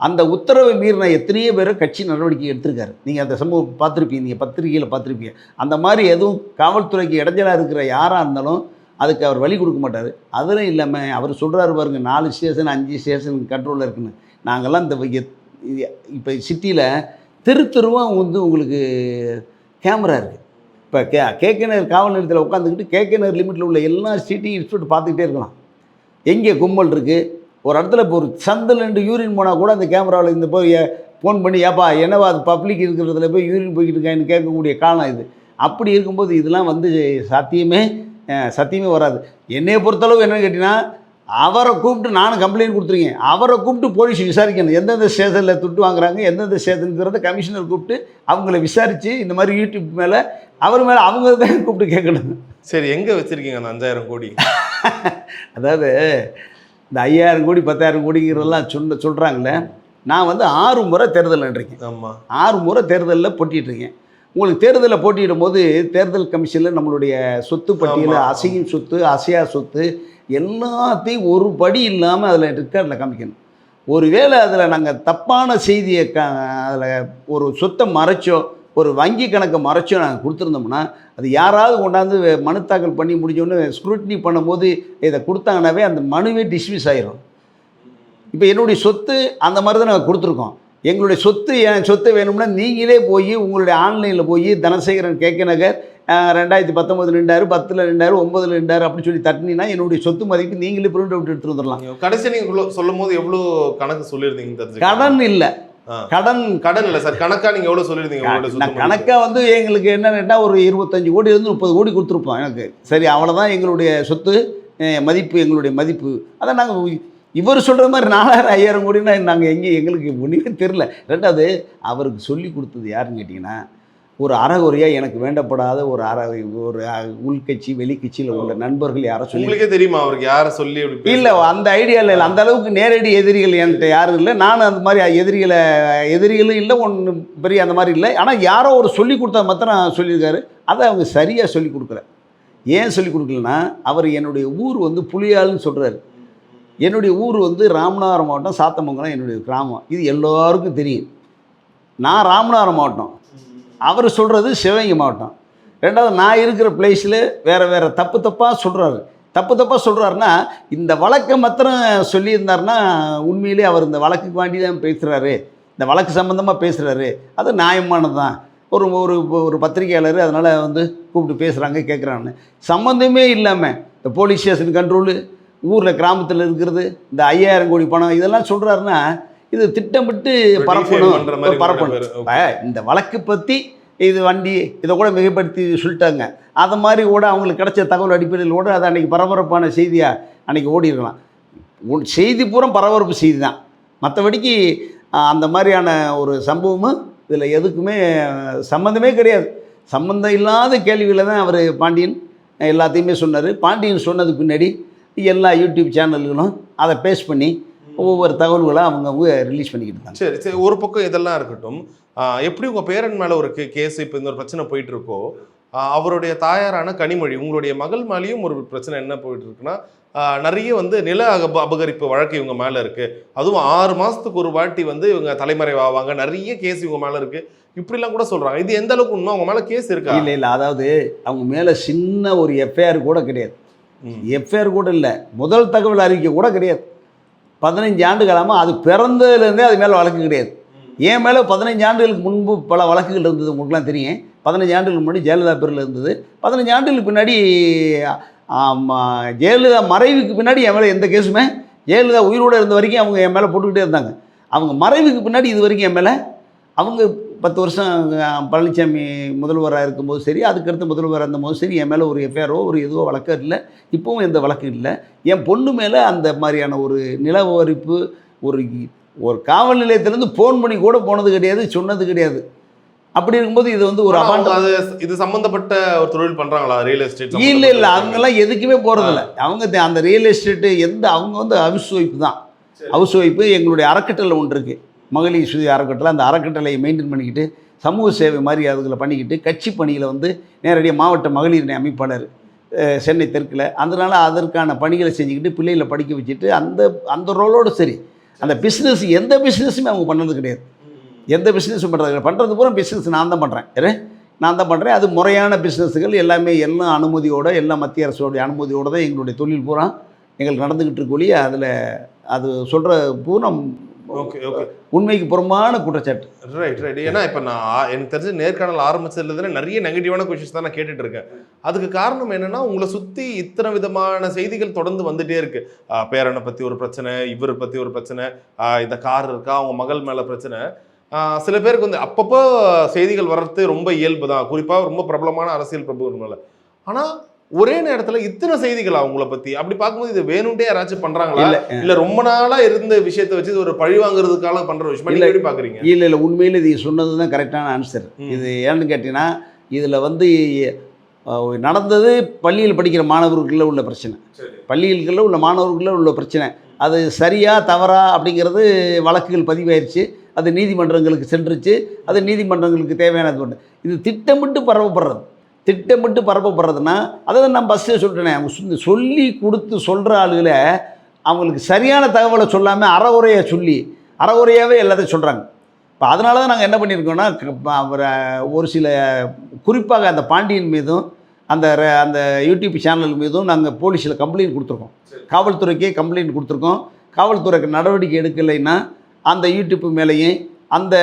அந்த உத்தரவை மீறின எத்தனையோ பேரை கட்சி நடவடிக்கை எடுத்திருக்காரு. நீங்கள் அந்த சம்பவம் பார்த்துருப்பீங்க நீங்கள் பத்திரிகையில் பார்த்துருப்பீங்க. அந்த மாதிரி எதுவும் காவல்துறைக்கு இடைஞ்சலாக இருக்கிற யாராக இருந்தாலும் அதுக்கு அவர் வழி கொடுக்க மாட்டார். அதிலும் இல்லாமல் அவர் சொல்கிறாரு பாருங்க நாலு ஸ்டேஷன் அஞ்சு ஸ்டேஷன் கண்ட்ரோலில் இருக்குன்னு. நாங்கள்லாம் இந்த இப்போ சிட்டியில் தெரு தெருவாக வந்து உங்களுக்கு கேமரா இருக்குது இப்போ கே கேகேனர் காவல் நிலையத்தில் உட்காந்துக்கிட்டு கேகேனர் லிமிட்டில் உள்ள எல்லா சிட்டியும் இன்ஸ்பெக்டர் பார்த்துக்கிட்டே இருக்கலாம். எங்கே கும்பல் இருக்குது ஒரு இடத்துல இப்போ ஒரு சந்தில் ரெண்டு யூரின் போனால் கூட அந்த கேமராவில் இந்த போய் ஃபோன் பண்ணி ஏப்பா என்னவா அது பப்ளிக் இருக்கிறதுல போய் யூரின் போய்கிட்டு இருக்கான்னு கேட்கக்கூடிய காலம் இது. அப்படி இருக்கும்போது இதெல்லாம் வந்து சாத்தியமே சத்தியமே வராது. என்னையை பொறுத்தளவு என்னென்னு கேட்டிங்கன்னா அவரை கூப்பிட்டு நானும் கம்ப்ளைண்ட் கொடுத்துருக்கேன். அவரை கூப்பிட்டு போலீஸ் விசாரிக்கணும். எந்தெந்த ஸ்டேஷனில் துட்டு வாங்குறாங்க எந்தெந்த ஸ்டேஷனுங்கிறத கமிஷனர் கூப்பிட்டு அவங்கள விசாரித்து இந்த மாதிரி யூடியூப் மேலே அவர் மேலே அவங்க தான் கூப்பிட்டு கேட்கணும். சரி எங்க வச்சிருக்கீங்க அந்த அஞ்சாயிரம் கோடி? *laughs* அதாவது இந்த ஐயாயிரம் கோடி பத்தாயிரம் கோடிங்கிறதெல்லாம் சொன்ன சொல்கிறாங்களே நான் வந்து ஆறு முறை தேர்தல் இருக்கேன் ஆமா. ஆறு முறை தேர்தலில் போட்டிட்டு இருக்கேன். உங்களுக்கு தேர்தலில் போட்டியிடும் போது தேர்தல் கமிஷனில் நம்மளுடைய சொத்து பட்டியலில். அசையும் சொத்து அசையா சொத்து எல்லாத்தையும் ஒரு படி இல்லாமல் அதில் ரெக்கார்டில் காமிக்கணும். ஒருவேளை அதில் நாங்கள் தப்பான செய்தியை க அதில் ஒரு சொத்தை மறைச்சோ ஒரு வங்கி கணக்கை மறைச்சோ நாங்கள் கொடுத்துருந்தோம்னா அது யாராவது கொண்டாந்து மனு தாக்கல் பண்ணி முடிஞ்சோன்னு ஸ்க்ரூட்னி பண்ணும்போது இதை கொடுத்தாங்கனாவே அந்த மனுவே டிஸ்மிஸ் ஆயிரும். இப்போ என்னுடைய சொத்து அந்த மாதிரி தான் நாங்கள் கொடுத்துருக்கோம். எங்களுடைய சொத்து என் சொத்து வேணும்னா நீங்களே போய் உங்களுடைய ஆன்லைனில் போய் தனசேகரன் கேட்க நகர் ரெண்டாயிரத்தி பத்தொம்பது ரெண்டாயிரம் பத்தில் ரெண்டாயிரம் ஒம்பதுல ரெண்டாயிரம் அப்படின்னு சொல்லி தட்டினீங்கன்னா என்னுடைய சொத்து மதிப்பு நீங்களே பிரிண்ட் அவுட் எடுத்துட்டு வந்துடலாம் கடைசி நீங்க இவ்வளவு சொல்லும் போது எவ்வளவு கணக்கு சொல்லியிருந்தீங்க? கடன் இல்லை. கடன் கடன் இல்ல சார் கணக்கா நீங்க எவ்வளவு சொல்லியிருந்தீங்க? கணக்காக வந்து எங்களுக்கு என்னன்னா ஒரு இருபத்தஞ்சு கோடி இருந்து முப்பது கோடி கொடுத்துருப்போம் எனக்கு சரி அவ்வளோதான் எங்களுடைய சொத்து மதிப்பு எங்களுடைய மதிப்பு அதான் நாங்கள் இவர் சொல்கிற மாதிரி நாலாயிரம் ஐயாயிரம் கோடினா நாங்கள் எங்கே எங்களுக்கு ஒன்றுமே தெரில ரெண்டாவது அவருக்கு சொல்லி கொடுத்தது யாருன்னு கேட்டிங்கன்னா ஒரு அறகுறையாக எனக்கு வேண்டப்படாத ஒரு அற ஒரு உள்கட்சி வெளிக்கட்சியில் உள்ள நண்பர்கள் யாரை சொல்லி உங்களுக்கே தெரியுமா அவருக்கு யாரை சொல்லி? இல்லை அந்த ஐடியாவில் இல்லை. அந்த அளவுக்கு நேரடி எதிரிகள் என்கிட்ட யாரும் இல்லை. நானும் அந்த மாதிரி எதிரிகளை எதிரிகளும் இல்லை ஒன்று பெரிய அந்த மாதிரி இல்லை. ஆனால் யாரோ ஒரு சொல்லி கொடுத்தா மாத்திரம் சொல்லியிருக்காரு. அதை அவங்க சரியாக சொல்லி கொடுக்கல. ஏன் சொல்லி கொடுக்கலன்னா அவர் என்னுடைய ஊர் வந்து புலியாள்னு சொல்கிறாரு என்னுடைய ஊர் வந்து ராமநாதபுரம் மாவட்டம் சாத்தமங்கலம் என்னுடைய கிராமம். இது எல்லோருக்கும் தெரியும். நான் ராமநாதபுரம் மாவட்டம். அவர் சொல்கிறது சிவகங்கை மாவட்டம். ரெண்டாவது நான் இருக்கிற பிளேஸில் வேறு வேறு தப்பு தப்பாக சொல்கிறாரு தப்பு தப்பாக சொல்கிறாருன்னா இந்த வழக்கை மாத்திரம் சொல்லியிருந்தாருன்னா உண்மையிலே அவர் இந்த வழக்குக்கு வேண்டி தான் பேசுகிறாரு இந்த வழக்கு சம்மந்தமாக பேசுகிறாரு அது நியாயமானது தான் ஒரு ஒரு ஒரு பத்திரிகையாளர் அதனால் வந்து கூப்பிட்டு பேசுகிறாங்க கேட்குறாங்கன்னு சம்மந்தமே இல்லாமல் இந்த போலீஸ் ஸ்டேஷன் கண்ட்ரோலு ஊரில் கிராமத்தில் இருக்கிறது இந்த ஐயாயிரம் கோடி பணம் இதெல்லாம் சொல்கிறாருன்னா இது திட்டமிட்டு பரப்பணும். பரப்பணும். இந்த வழக்கு பற்றி இது வண்டி இதை கூட மிகப்படுத்தி சொல்லிட்டாங்க. அது மாதிரி கூட அவங்களுக்கு கிடைச்ச தகவல் அடிப்படையில் கூட அது அன்றைக்கி பரபரப்பான செய்தியாக அன்றைக்கி ஓடி இருக்கலாம். உன் செய்தி பூரா பரபரப்பு செய்தி தான். மற்றபடிக்கு அந்த மாதிரியான ஒரு சம்பவமும் இதில் எதுக்குமே சம்மந்தமே கிடையாது. சம்மந்தம் இல்லாத கேள்விகளை தான் அவர் பாண்டியன் எல்லாத்தையுமே சொன்னார். பாண்டியன் சொன்னதுக்கு பின்னாடி எல்லா யூடியூப் சேனல்களும் அதை பேஸ் பண்ணி ஒவ்வொரு தகவல்களை அவங்க ரிலீஸ் பண்ணிக்கிட்டு இருந்தாங்க சரி சரி ஒரு பக்கம் இதெல்லாம் இருக்கட்டும். எப்படி உங்க பேரன் மேல ஒரு கேஸ் இப்போ இந்த ஒரு பிரச்சனை போயிட்டு இருக்கோ அவருடைய தாயாரான கனிமொழி உங்களுடைய மகள் மேலேயும் ஒரு பிரச்சனை என்ன போயிட்டு இருக்குன்னா நிறைய வந்து நில அப- அபகரிப்பு வழக்கு இவங்க மேல இருக்கு. அதுவும் ஆறு மாசத்துக்கு ஒரு வாட்டி வந்து இவங்க தலைமறைவாவாங்க நிறைய கேஸ் இவங்க மேல இருக்கு. இப்படிலாம் கூட சொல்றாங்க. இது எந்த அளவுக்கு உண்மை? அவங்க மேல கேஸ் இருக்கா? இல்லை இல்லை அதாவது அவங்க மேலே சின்ன ஒரு எஃப்ஐஆர் கூட கிடையாது. எஃப்ஐஆர் கூட இல்லை. முதல் தகவல் அறிக்கை கூட கிடையாது. பதினஞ்சு ஆண்டு காலமாக அது பிறந்ததுலேருந்தே அது மேலே வழக்கு கிடையாது. என் மேலே பதினஞ்சு ஆண்டுகளுக்கு முன்பு பல வழக்குகள் இருந்தது உங்களுக்குலாம் தெரியும். பதினஞ்சு ஆண்டுகளுக்கு முன்னாடி ஜெயலலிதா பேரில் இருந்தது. பதினஞ்சு ஆண்டுகளுக்கு பின்னாடி ஜெயலலிதா மறைவுக்கு பின்னாடி என் மேலே எந்த கேஸுமே ஜெயலலிதா உயிரோடு இருந்த வரைக்கும் அவங்க என் மேலே போட்டுக்கிட்டே இருந்தாங்க. அவங்க மறைவுக்கு பின்னாடி இது வரைக்கும் என் மேலே அவங்க பத்து வருஷம் பழனிசாமி முதல்வராக இருக்கும்போது சரி அதுக்கடுத்து முதல்வராக இருந்தபோது சரி என் மேலே ஒரு எஃப்ஐஆரோ ஒரு எதுவோ வழக்கு இல்லை. இப்போவும் எந்த வழக்கு இல்லை. என் பொண்ணு மேலே அந்த மாதிரியான ஒரு நிலவரிப்பு ஒரு ஒரு காவல் நிலையத்திலேருந்து ஃபோன் பண்ணி கூட போனது கிடையாது சொன்னது கிடையாது. அப்படி இருக்கும்போது இது வந்து ஒரு அபாண்டம். அது இது சம்பந்தப்பட்ட ஒரு தொழில் பண்றாங்களா? ரியல் எஸ்டேட் இல்லை இல்லை அவங்கெல்லாம் எதுக்குமே போகிறதில்ல அவங்க அந்த ரியல் எஸ்டேட்டு எந்த அவங்க வந்து ஹவுஸ் ஒய்ஃப் தான். ஹவுஸ் ஒய்ஃபு எங்களுடைய அறக்கட்டளை ஒன்று இருக்குது மகளிர் சுய அறக்கட்டளை அந்த அறக்கட்டளையை மெயின்டைன் பண்ணிக்கிட்டு சமூக சேவை மாதிரி அதுகளை பண்ணிக்கிட்டு கட்சி பணியில் வந்து நேரடியாக மாவட்ட மகளிர் அமைப்பாளர் சென்னை தெற்கில். அதனால் அதற்கான பணிகளை செஞ்சுக்கிட்டு பிள்ளைகளை படிக்க வச்சுட்டு அந்த அந்த ரோலோடு சரி. அந்த பிஸ்னஸ் எந்த பிஸ்னஸுமே அவங்க பண்ணது கிடையாது. எந்த பிஸ்னஸும் பண்ணுறது பண்ணுறது பூரா பிஸ்னஸ் நான் தான் பண்ணுறேன் நான் தான் பண்ணுறேன் அது முறையான பிஸ்னஸுகள் எல்லாமே எல்லாம் அனுமதியோடு எல்லாம் மத்திய அரசோடைய அனுமதியோடு தான் எங்களுடைய தொழில் பூரா எங்களுக்கு நடந்துக்கிட்டு இருக்கொழிய அதில் அது சொல்கிற பூரா ஓகே ஓகே. உண்மைக்கு புறம்பான குற்றச்சாட்டு. ரைட் ரைட் ஏன்னா இப்போ நான் எனக்கு தெரிஞ்ச நேர்காணல் ஆரம்பிச்சதுலேருந்து நிறைய நெகட்டிவான கொஷின்ஸ் தான் நான் கேட்டுட்டு இருக்கேன் அதுக்கு காரணம் என்னன்னா உங்களை சுற்றி இத்தனை விதமான செய்திகள் தொடர்ந்து வந்துட்டே இருக்கு. பேரனை பற்றி ஒரு பிரச்சனை இவர் பற்றி ஒரு பிரச்சனை இந்த கார் இருக்கா அவங்க மகள் மேலே பிரச்சனை. சில பேருக்கு வந்து அப்பப்போ செய்திகள் வர்றது ரொம்ப இயல்பு தான். குறிப்பாக ரொம்ப பிரபலமான அரசியல் பிரபுகள் மேலே. ஆனால் ஒரே நேரத்தில் இத்தனை செய்திகள் அவங்கள பற்றி அப்படி பார்க்கும்போது இது வேணும்ட்டே யாராச்சும் பண்ணுறாங்களா இல்லை இல்ல ரொம்ப நாளா இருந்த விஷயத்தை வச்சு இது ஒரு பழி வாங்குறதுக்காக பண்ற விஷயம்? இல்ல. எப்படி பாக்குறீங்க இல்லை இல்லை. உண்மையில் இது சொன்னது தான் கரெக்டான ஆன்சர். இது ஏன்னு கேட்டிங்கன்னா இதில் வந்து நடந்தது பள்ளியில் படிக்கிற மாணவர்களில் உள்ள பிரச்சனை. பள்ளிகளில் உள்ள மாணவர்களில் உள்ள பிரச்சனை. அது சரியா தவறா அப்படிங்கிறது வழக்குகள் பதிவாயிருச்சு. அது நீதிமன்றங்களுக்கு சென்றுச்சு. அது நீதிமன்றங்களுக்கு தேவையானது ஒன்று இது திட்டமிட்டு பரவப்படுறது. திட்டமிட்டு பரப்பப்படுறதுன்னா அதை தான் நான் ஃபஸ்ட்டே சொல்லிட்டேனே. சொல்லி கொடுத்து சொல்கிற ஆளுகளை அவங்களுக்கு சரியான தகவலை சொல்லாமல் அறகுறையாக சொல்லி அறகுறையாகவே எல்லாத்தையும் சொல்கிறாங்க இப்போ அதனால தான் நாங்கள் என்ன பண்ணியிருக்கோம்னா ஒரு சில குறிப்பாக அந்த பாண்டியன் மீதும் அந்த அந்த யூடியூப் சேனல் மீதும் நாங்கள் போலீஸில் கம்ப்ளைண்ட் கொடுத்துருக்கோம். காவல்துறைக்கே கம்ப்ளைண்ட் கொடுத்துருக்கோம். காவல்துறைக்கு நடவடிக்கை எடுக்கலைன்னா அந்த யூடியூப் மேலேயும் அந்த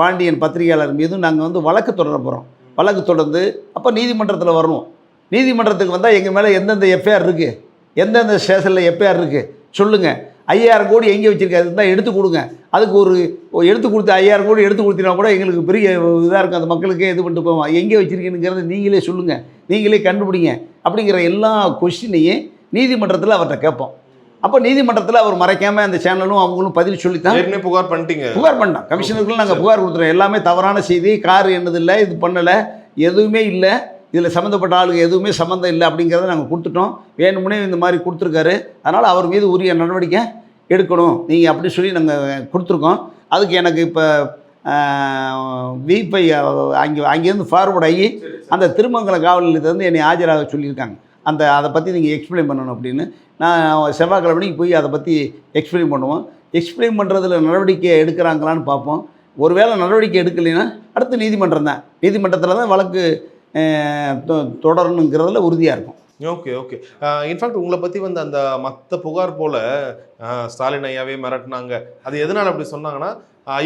பாண்டியன் பத்திரிகையாளர் மீதும் நாங்கள் வந்து வழக்கு தொடர போகிறோம் வழக்கு தொடர்ந்து அப்போ நீதிமன்றத்தில் வரணும். நீதிமன்றத்துக்கு வந்தால் எங்கள் மேலே எந்தெந்த எஃப்ஐஆர் இருக்குது எந்தெந்த ஸ்டேஷனில் எஃப்ஐஆர் இருக்குது சொல்லுங்கள் ஐயாயிரம் கோடி எங்கே வச்சுருக்காது இருந்தால் எடுத்து கொடுங்க. அதுக்கு ஒரு எடுத்து கொடுத்து ஐயாயிரம் கோடி எடுத்து கொடுத்தீங்கன்னா கூட எங்களுக்கு பெரிய இதாக இருக்கும். அந்த மக்களுக்கே இது பண்ணிட்டு போவோம். எங்கே வச்சுருக்கீங்கிறத நீங்களே சொல்லுங்கள் நீங்களே கண்டுபிடிங்க. அப்படிங்கிற எல்லா கொஸ்டினையும் நீதிமன்றத்தில் அவர்கிட்ட கேட்போம். அப்போ நீதிமன்றத்தில் அவர் மறைக்காமல் அந்த சேனலும் அவங்களும் பதில் சொல்லித்தான். ஏற்கனவே புகார் பண்ணிட்டீங்க. புகார் பண்ணோம் கமிஷனருக்குள்ள நாங்கள் புகார் கொடுத்துறோம். எல்லாமே தவறான செய்தி. கார் என்னதில்லை இது பண்ணலை எதுவுமே இல்லை. இதில் சம்மந்தப்பட்ட ஆளுங்க எதுவுமே சம்மந்தம் இல்லை அப்படிங்கிறத நாங்கள் கொடுத்துட்டோம். வேணுமுனே இந்த மாதிரி கொடுத்துருக்காரு. அதனால் அவர் மீது உரிய நடவடிக்கை எடுக்கணும். நீங்கள் அப்படி சொல்லி நாங்கள் கொடுத்துருக்கோம். அதுக்கு எனக்கு இப்போ விபை அங்கே அங்கேருந்து ஃபார்வர்ட் ஆகி அந்த திருமங்கலம் காவல் நிலையத்திலேருந்து என்னை ஆஜராக சொல்லியிருக்காங்க. அந்த அதை பற்றி நீங்கள் எக்ஸ்பிளைன் பண்ணணும் அப்படின்னு. நான் செவ்வாய்க்கிழமைக்கு போய் அதை பற்றி எக்ஸ்பிளைன் பண்ணுவோம். எக்ஸ்பிளைன் பண்ணுறதுல நடவடிக்கை எடுக்கிறாங்களான்னு பார்ப்போம். ஒருவேளை நடவடிக்கை எடுக்கலைன்னா அடுத்து நீதிமன்றம் தான். நீதிமன்றத்தில் தான் வழக்கு தொ- தொடரணுங்கிறதுல உறுதியாக இருக்கும். ஓகே ஓகே இன்ஃபேக்ட் உங்களை பற்றி வந்து அந்த மற்ற புகார் போல் ஸ்டாலின் ஐயாவே மிரட்டினாங்க. அது எதனால் அப்படி சொன்னாங்கன்னா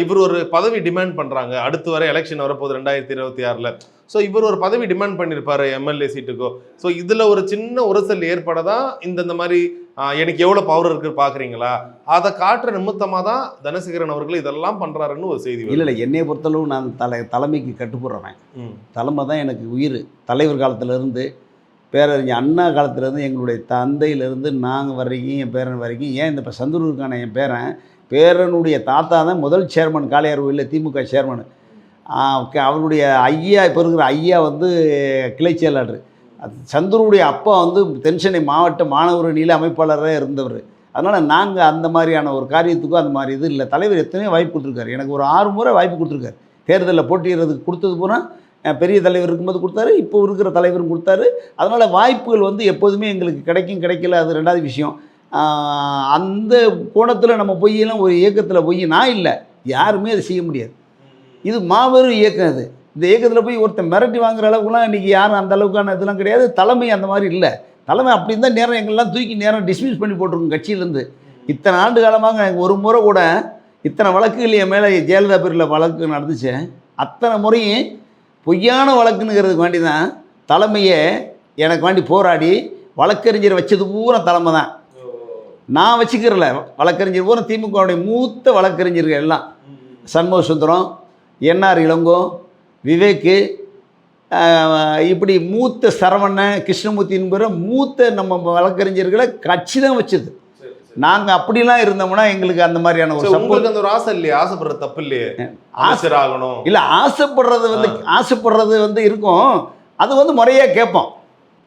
இவர் ஒரு பதவி டிமாண்ட் பண்றாங்க. அடுத்து வர எலெக்ஷன் வரப்போகுது ரெண்டாயிரத்தி இருபத்தி ஆறுல. ஸோ இவர் ஒரு பதவி டிமாண்ட் பண்ணியிருப்பாரு எம்எல்ஏ சீட்டுக்கோ. ஸோ இதுல ஒரு சின்ன உரசல் ஏற்படதான் இந்த இந்த மாதிரி எனக்கு எவ்வளவு பவர் இருக்கு பாக்குறீங்களா? அதை காட்டுற நிமித்தமா தான் தனசேகரன் அவர்கள் இதெல்லாம் பண்றாருன்னு ஒரு செய்தி இல்லை. இல்லை. என்னைய பொறுத்தளவு நான் தலை தலைமைக்கு கட்டுப்படுறேன். தலைமை தான் எனக்கு உயிர். தலைவர் காலத்திலேருந்து பேரறிஞர் அண்ணா காலத்திலேருந்து எங்களுடைய தந்தையிலேருந்து நாங்கள் வரைக்கும் என் பேரன் வரைக்கும் ஏன் இந்த இப்போ சந்தூருக்கான என் பேரன் பேரனுடைய தாத்தா தான் முதல் சேர்மன் காளையார் கோயிலில் திமுக சேர்மன் அவருடைய ஐயா இப்போ இருக்கிற ஐயா வந்து கிளை செயலாளர். அது சந்துருடைய அப்பா வந்து தென்சென்னை மாவட்ட மாணவர் நில அமைப்பாளராக இருந்தவர். அதனால் நாங்கள் அந்த மாதிரியான ஒரு காரியத்துக்கும் அந்த மாதிரி இது இல்லை. தலைவர் எத்தனையோ வாய்ப்பு கொடுத்துருக்காரு. எனக்கு ஒரு ஆறு முறை வாய்ப்பு கொடுத்துருக்காரு. தேர்தலில் போட்டியிடுறதுக்கு கொடுத்தது போனால் பெரிய தலைவர் இருக்கும்போது கொடுத்தாரு இப்போ இருக்கிற தலைவரும் கொடுத்தாரு. அதனால் வாய்ப்புகள் வந்து எப்போதுமே எங்களுக்கு கிடைக்கும் கிடைக்கல அது ரெண்டாவது விஷயம். அந்த கோணத்தில் நம்ம பொய்யெல்லாம் ஒரு இயக்கத்தில் போய் நான் இல்லை. யாருமே அதை செய்ய முடியாது. இது மாபெரும் இயக்கம் அது. இந்த இயக்கத்தில் போய் ஒருத்தன் மிரட்டி வாங்குற அளவுக்குலாம் இன்றைக்கி யாரும் அந்த அளவுக்கான இதெல்லாம் கிடையாது. தலைமை அந்த மாதிரி இல்லை. தலைமை அப்படி இருந்தால் நேரம் எங்கெல்லாம் தூக்கி நேரம் டிஸ்மிஸ் பண்ணி போட்டிருக்கோம் கட்சியிலேருந்து. இத்தனை ஆண்டு காலமாக எனக்கு ஒரு முறை கூட இத்தனை வழக்குகள் என் மேலே ஜெயலலிதா பேரில் வழக்கு நடந்துச்சு. அத்தனை முறையும் பொய்யான வழக்குங்கிறதுக்கு வேண்டி தான் தலைமையை எனக்கு வேண்டி போராடி வழக்கறிஞர் வச்சது பூரா தலைமை தான் நான் வச்சுக்கிறல வழக்கறிஞர் பூரா திமுகவுடைய மூத்த வழக்கறிஞர்கள் எல்லாம். சண்முக சுந்தரம் என்ஆர் இளங்கோ விவேக்கு இப்படி மூத்த சரவண கிருஷ்ணமூர்த்தி என்கிற மூத்த நம்ம வழக்கறிஞர்களை கட்சி தான் வச்சது. நாங்கள் அப்படிலாம் இருந்தோம்னா எங்களுக்கு அந்த மாதிரியான ஒரு உங்களுக்கு அந்த ஒரு ஆசை இல்லையா? ஆசைப்படுற தப்பு இல்லையே? ஆகணும். இல்லை ஆசைப்படுறது வந்து ஆசைப்படுறது வந்து இருக்கும். அது வந்து முறையாக கேட்போம்.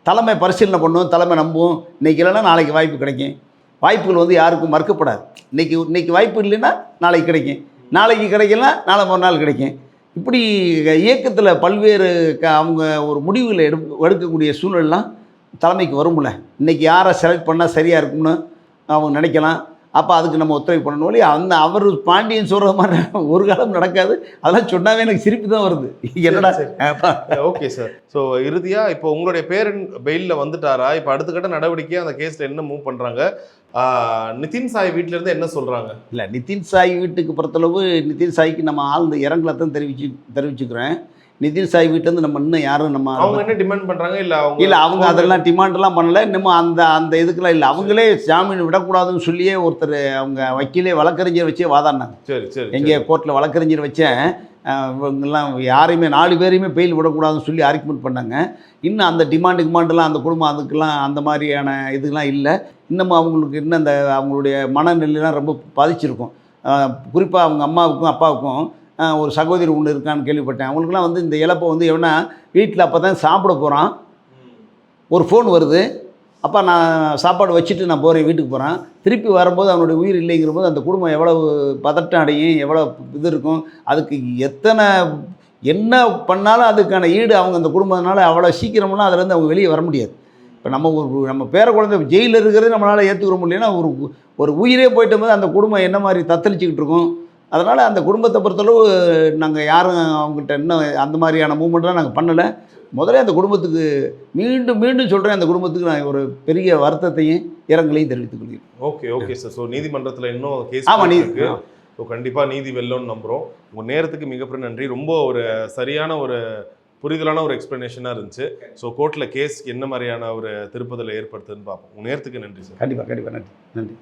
தலைமை பரிசீலனை பண்ணுவோம் தலைமை நம்புவோம். இன்னைக்கு இல்லைன்னா நாளைக்கு வாய்ப்பு கிடைக்கும். வாய்ப்புகள் வந்து யாருக்கும் மறுக்கப்படாது. இன்றைக்கி இன்றைக்கி வாய்ப்பு இல்லைன்னா நாளைக்கு கிடைக்கும். நாளைக்கு கிடைக்கலனா நாளை மறுநாள் கிடைக்கும். இப்படி இயக்கத்தில் பல்வேறு க அவங்க ஒரு முடிவுகளை எடு எடுக்கக்கூடிய சூழல்லாம் தலைமைக்கு வரும்ல. இன்னைக்கு யாரை செலக்ட் பண்ணால் சரியாக இருக்கும்னு அவங்க நினைக்கலாம். அப்போ அதுக்கு நம்ம ஒத்துழைப்பு பண்ணணும் ஒழிய அந்த அவர் பாண்டியன் சொல்கிற மாதிரி ஒரு காலம் நடக்காது. அதெல்லாம் சொன்னாவே எனக்கு சிரிப்பு தான் வருது. என்னடா? அப்பா, ஓகே சார் ஸோ இறுதியா இப்போ உங்களுடைய பேரன் பெயிலில் வந்துட்டாரா? இப்போ அடுத்த கட்ட நடவடிக்கை அந்த கேஸ்ல என்ன மூவ் பண்றாங்க? ஆஹ், நிதின் சாய் வீட்ல இருந்து என்ன சொல்றாங்க? இல்லை நிதின் சாய் வீட்டுக்கு பொறுத்தளவு நிதின் சாய்க்கு நம்ம ஆழ்ந்த தான் தெரிவிச்சு தெரிவிச்சுக்கிறேன். நிதின் சாய் வீட்டிலேருந்து நம்ம இன்னும் யாரும் நம்ம அவங்க என்ன டிமாண்ட் பண்றாங்க? இல்ல அவங்க இல்லை அவங்க அதெல்லாம் டிமாண்ட்லாம் பண்ணல. இன்னும் அந்த அந்த இதுக்கெல்லாம் இல்லை. அவங்களே ஜாமீன் விடக்கூடாதுன்னு சொல்லியே ஒருத்தர் அவங்க வக்கீலே வழக்கறிஞர் வச்சே வாதாடினாங்க. சரி சரி எங்கே கோர்ட்டில் வழக்கறிஞர் வச்சேன். இவங்கெல்லாம் யாரையுமே நாலு பேரையுமே பெயில் விடக்கூடாதுன்னு சொல்லி ஆர்குமெண்ட் பண்ணாங்க. இன்னும் அந்த டிமாண்டு கிமாண்டெலாம் அந்த குடும்பம் அதுக்கெல்லாம் அந்த மாதிரியான இதுக்கெல்லாம் இல்லை. இன்னமும் அவங்களுக்கு இன்னும் அந்த அவங்களுடைய மனநிலையெல்லாம் ரொம்ப பாதிச்சிருக்கும். குறிப்பாக அவங்க அம்மாவுக்கும் அப்பாவுக்கும் ஒரு சகோதரி ஒன்று இருக்கான்னு கேள்விப்பட்டேன். அவங்களுக்குலாம் வந்து இந்த இழப்பை வந்து எவனா வீட்டில் அப்போ தான் சாப்பிட போகிறான் ஒரு ஃபோன் வருது. அப்பா நான் சாப்பாடு வச்சுட்டு நான் போகிறேன் வீட்டுக்கு போகிறேன் திருப்பி வரும்போது அவனுடைய உயிர் இல்லைங்கிற போது அந்த குடும்பம் எவ்வளவு பதட்டம் அடையும் எவ்வளோ இது இருக்கும் அதுக்கு எத்தனை என்ன பண்ணாலும் அதுக்கான ஈடு அவங்க அந்த குடும்பத்தினால அவ்வளோ சீக்கிரமெல்லாம் அதுலேருந்து அவங்க வெளியே வர முடியாது. இப்போ நம்ம ஒரு நம்ம பேர குழந்தை ஜெயிலில் இருக்கிறது நம்மளால் ஏற்றுக்கிற முடியலன்னா ஒரு ஒரு உயிரே போயிட்ட போது அந்த குடும்பம் என்ன மாதிரி தத்தளிச்சுக்கிட்டு இருக்கும்? அதனால் அந்த குடும்பத்தை பொறுத்தளவு நாங்கள் யாரும் அவங்ககிட்ட இன்னும் அந்த மாதிரியான மூமெண்ட்லாம் நாங்கள் பண்ணலை. முதல்ல அந்த குடும்பத்துக்கு மீண்டும் மீண்டும் சொல்கிறேன் அந்த குடும்பத்துக்கு நான் ஒரு பெரிய வருத்தத்தையும் இரங்கலையும் தெரிவித்துக் கொள்கிறேன். ஓகே ஓகே சார் ஸோ நீதிமன்றத்துல இன்னும் கேஸ் ஆமா, நீதி- ஸோ கண்டிப்பா நீதி வெல்லும்னு நம்புறோம். உங்க நேரத்துக்கு மிகப்பெரிய நன்றி. ரொம்ப ஒரு சரியான ஒரு புரிதலான ஒரு எக்ஸ்பிளனேஷனாக இருந்துச்சு. ஸோ கோர்ட்டில் கேஸ் என்ன மாதிரியான ஒரு திருப்பதில் ஏற்படுத்துதுன்னு பார்ப்போம். உங்க நேரத்துக்கு நன்றி சார் கண்டிப்பாக கண்டிப்பாக நன்றி. நன்றி.